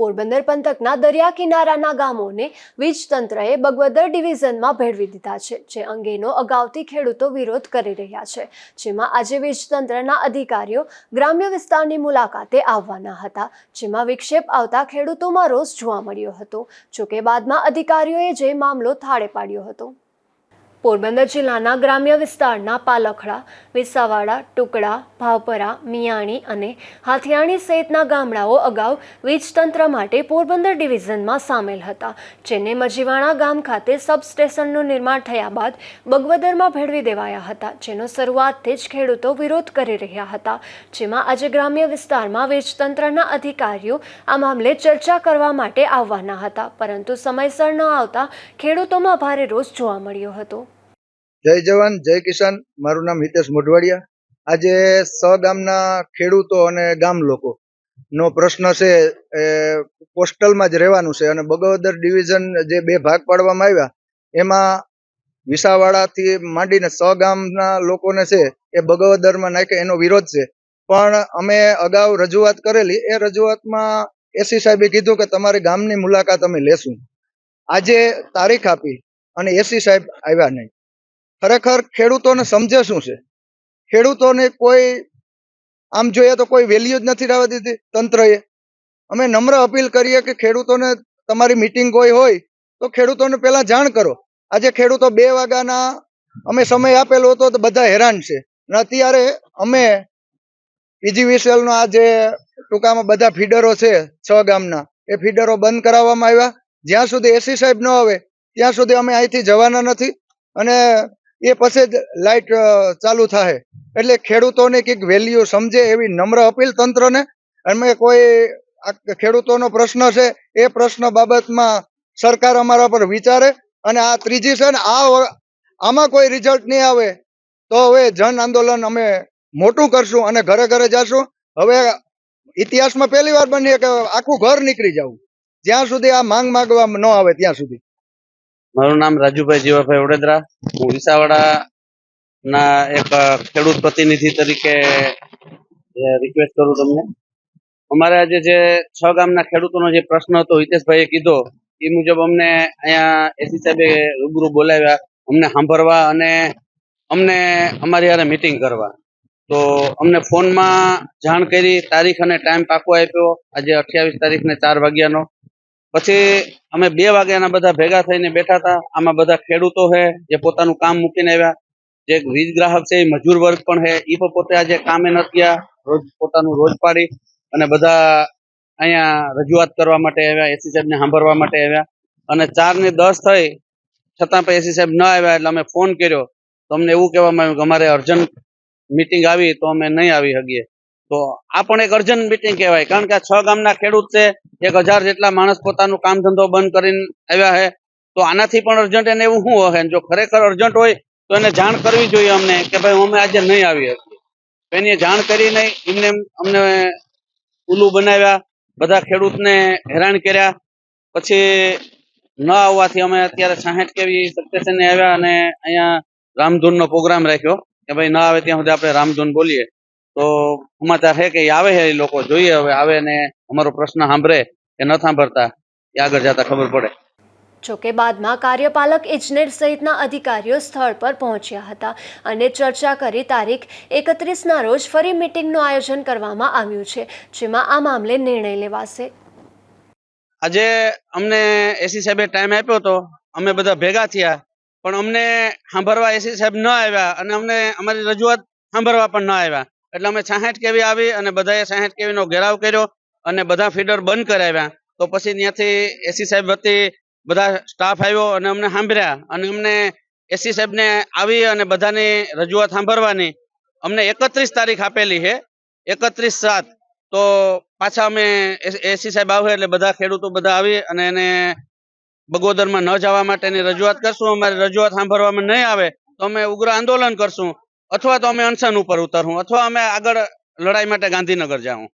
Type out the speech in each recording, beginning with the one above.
પોરબંદર પંથકના દરિયા કિનારાના ગામોને વીજ તંત્રએ બગવદર ડિવિઝનમાં ભેળવી દીધા છે, જે અંગેનો અગાઉથી ખેડૂતો વિરોધ કરી રહ્યા છે. જેમાં આજે વીજ તંત્રના અધિકારીઓ ગ્રામ્ય વિસ્તારની મુલાકાતે આવવાના હતા, જેમાં વિક્ષેપ આવતા ખેડૂતોમાં રોષ જોવા મળ્યો હતો. જોકે બાદમાં અધિકારીઓએ જે મામલો થાળે પાડ્યો હતો પોરબંદર જિલ્લાના ગ્રામ્ય વિસ્તારના પાલખડા, વિસાવાડા, ટુકડા, ભાવપરા, મિયાણી અને હાથિયાણી સહિતના ગામડાઓ અગાઉ વીજતંત્ર માટે પોરબંદર ડિવિઝનમાં સામેલ હતા, જેને મજીવાણા ગામ ખાતે સબસ્ટેશનનું નિર્માણ થયા બાદ બગવદરમાં ભેળવી દેવાયા હતા. જેનો શરૂઆતથી જ ખેડૂતો વિરોધ કરી રહ્યા હતા, જેમાં આજે ગ્રામ્ય વિસ્તારમાં વીજતંત્રના અધિકારીઓ આ મામલે ચર્ચા કરવા માટે આવવાના હતા, પરંતુ સમયસર ન આવતા ખેડૂતોમાં ભારે રોષ જોવા મળ્યો હતો. જય જવાન, જય કિસાન. મારું નામ હિતેશ મોઢવાડિયા. આજે સ ગામના ખેડૂતો અને ગામ લોકો નો પ્રશ્ન છે, એ પોસ્ટલમાં જ રહેવાનું છે અને બગોદર ડિવિઝન જે બે ભાગ પાડવામાં આવ્યા, એમાં વિસાવાડાથી માંડીને સ ગામના લોકોને છે, એ બગોદરમાં નાખે એનો વિરોધ છે. પણ અમે અગાઉ રજૂઆત કરેલી, એ રજૂઆતમાં એસી સાહેબે કીધું કે તમારી ગામની મુલાકાત અમે લેશું. આજે તારીખ આપી અને એસી સાહેબ આવ્યા નહીં. ખરેખર ખેડૂતોને સમજે શું છે? ખેડૂતોને કોઈ, આમ જોઈએ તો કોઈ વેલ્યુ જ નથી રહેવા દીધી તંત્રએ. અમે નમ્ર અપીલ કરીએ કે ખેડૂતોને તમારી મિટિંગ કોઈ હોય તો ખેડૂતોને પહેલા જાણ કરો. આજે ખેડૂતો બે વાગ્યાના અમે સમય આપેલો હતો તો બધા હેરાન છે. અને અત્યારે અમે પીજીવીસીએલનો આ જે ટૂંકામાં બધા ફીડરો છે છ ગામના, એ ફીડરો બંધ કરાવવામાં આવ્યા. જ્યાં સુધી એસી સાહેબ ન આવે, ત્યાં સુધી અમે અહીંથી જવાના નથી. અને એ પછી જ લાઇટ ચાલુ થાય એટલે ખેડૂતોને કંઈક વેલ્યુ સમજે એવી નમ્ર અપીલ તંત્રને. અમે કોઈ ખેડૂતોનો પ્રશ્ન છે, એ પ્રશ્ન બાબતમાં સરકાર અમારા પર વિચારે અને આ ત્રીજી છે ને, આ આમાં કોઈ રિઝલ્ટ નહીં આવે, તો હવે જન આંદોલન અમે મોટું કરશું અને ઘરે ઘરે જશું. હવે ઇતિહાસમાં પહેલી વાર બની કે આખું ઘર નીકળી જવું. જ્યાં સુધી આ માંગ માગવા ન આવે ત્યાં સુધી. મારું નામ રાજુભાઈ જીવાભાઈ વડોદરા. હું વિસાવાડા ના એક ખેડૂત પ્રતિનિધિ તરીકે રિક્વેસ્ટ કરું તમને. અમારે આજે જે છ ગામના ખેડૂતોનો જે પ્રશ્ન હતો, હિતેશભાઈએ કીધો, એ મુજબ અમને અહીંયા એસી સાહેબે રૂબરૂ બોલાવ્યા, અમને સાંભળવા અને અમને અમારી હારે મિટિંગ કરવા. તો અમને ફોનમાં જાણ કરી, તારીખ અને ટાઈમ પાકો આપ્યો. આજે અઠ્યાવીસ તારીખને ચાર વાગ્યાનો. પછી અમે બે વાગ્યાના બધા ભેગા થઈને બેઠા હતા. આમાં બધા ખેડૂતો છે, જે પોતાનું કામ મૂકીને આવ્યા. જે વીજ ગ્રાહક છે, એ મજૂર વર્ગ પણ છે. એ પણ પોતે આજે કામે નથી ગયા રોજ પોતાનું રોજ પાડી અને બધા અહીંયા રજૂઆત કરવા માટે આવ્યા, એસી સાહેબને સાંભળવા માટે આવ્યા. અને ચાર ને દસ થઈ, છતાં પણ એસી સાહેબ ન આવ્યા એટલે અમે ફોન કર્યો. તો અમને એવું કહેવામાં આવ્યું કે અમારે અર્જન્ટ મીટિંગ આવી, તો અમે નહીં આવી શકીએ. તો આ પણ એક અર્જન્ટ મિટિંગ કહેવાય. કારણ કે છ ગામના ખેડૂત છે, એક હજાર જેટલા માણસ પોતાનું કામ ધંધો બંધ કરીને આવ્યા છે. તો આનાથી પણ અર્જન્ટ એને એવું શું હશે? જો ખરેખર અર્જન્ટ હોય, તો એને જાણ કરવી જોઈએ અમને કે ભાઈ અમે આજે નહીં આવી શકીએ. એની જાણ કરી નહીં એમને અમને ઉલ્લુ બનાવ્યા, બધા ખેડૂતને હેરાન કર્યા. પછી ન આવવાથી અમે અત્યારે સાહીઠ કેવી સક્સેસને આવ્યા અને અહીંયા રામધૂનનો પ્રોગ્રામ રાખ્યો કે ભાઈ ન આવે ત્યાં સુધી આપણે રામધૂન બોલીએ. તો સમાચાર છે કે આવે છે એ લોકો જોઈએ હવે આવે ને અમારો પ્રશ્ન સાંભળે કે ન સાંભળતા એ આગળ જતા ખબર પડે. જોકે બાદમાં કાર્યપાલક ઇજનેર સહિતના અધિકારીઓ સ્થળ પર પહોંચ્યા હતા અને ચર્ચા કરી તારીખ એકત્રીસના રોજ ફરી મિટિંગનું આયોજન કરવામાં આવ્યું છે જેમાં આ મામલે નિર્ણય લેવાશે. આજે અમને એસી સાહેબે ટાઈમ આપ્યો હતો અમે બધા ભેગા થયા પણ અમને સાંભળવા એસી સાહેબ ન આવ્યા અને અમને અમારી રજૂઆત સાંભળવા પણ ન આવ્યા. એટલે અમે છાસઠ કેવી આવી અને બધાએ છાસઠ કેવી નો ઘેરાવ કર્યો અને બધા ફીડર બંધ કરાવ્યા. તો પછી ત્યાંથી એસી સાહેબ વતી બધા સ્ટાફ આવ્યો અને અમને સાંભળ્યા અને અમને એસી સાહેબને આવી અને બધાની રજૂઆત સાંભળવાની. અમને એકત્રીસ તારીખ આપેલી છે, એકત્રીસ સાત. તો પાછા અમે એસી સાહેબ આવે એટલે બધા ખેડૂતો બધા આવી અને એને બગોદરમાં ન જવા માટેની રજૂઆત કરશું. અમારી રજૂઆત સાંભળવામાં નહીં આવે તો અમે ઉગ્ર આંદોલન કરશું. અથવા તો અમે અનશન ઉપર ઉતરવું અથવા અમે આગળ લડાઈ માટે ગાંધીનગર જાઉં.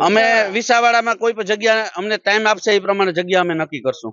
અમે વિસાવાડામાં કોઈ પણ જગ્યા અમને ટાઈમ આપશે એ પ્રમાણે જગ્યા અમે નક્કી કરશું.